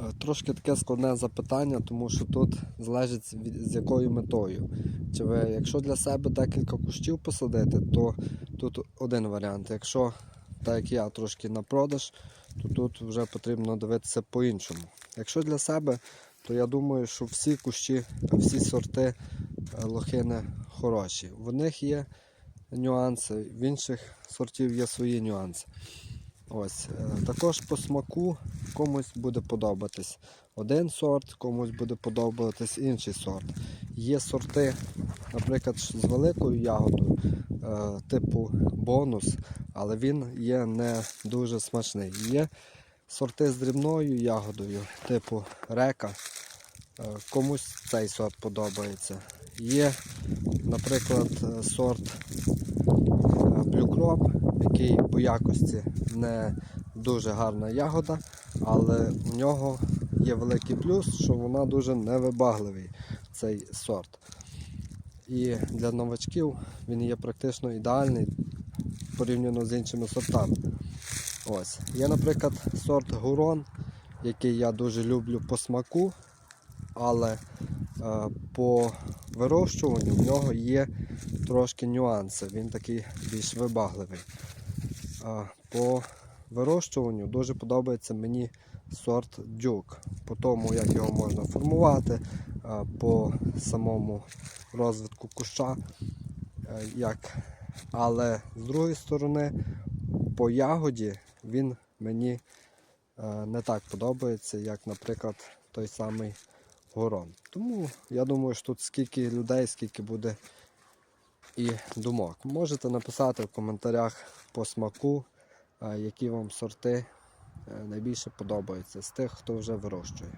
Е, Трошки таке складне запитання, тому що тут залежить з якою метою. Чи ви, якщо для себе декілька кущів посадити, то тут один варіант. Якщо, так як я, трошки на продаж, то тут вже потрібно дивитися по-іншому. Якщо для себе, то я думаю, що всі кущі, всі сорти е, лохини хороші. В них є нюанси, в інших сортів є свої нюанси. Ось, е, також по смаку комусь буде подобатись один сорт, комусь буде подобатись інший сорт. Є сорти, наприклад, з великою ягодою, е, типу бонус, але він є не дуже смачний. Є сорти з дрібною ягодою, типу река. Е, Комусь цей сорт подобається. Є, наприклад, сорт блюкроп, який по якості не дуже гарна ягода, але в нього є великий плюс, що вона дуже невибагливий цей сорт. І для новачків він є практично ідеальний порівняно з іншими сортами. Ось. Є, наприклад, сорт Гурон, який я дуже люблю по смаку, але по вирощуванню в нього є трошки нюанси. Він такий більш вибагливий. По вирощуванню дуже подобається мені сорт дюк. По тому, як його можна формувати, по самому розвитку куща. е, Як... Але з другої сторони, по ягоді він мені е, не так подобається, як, наприклад, той самий горон. Тому я думаю, що тут скільки людей, скільки буде і думок. Можете написати в коментарях по смаку, е, які вам сорти е, найбільше подобаються з тих, хто вже вирощує.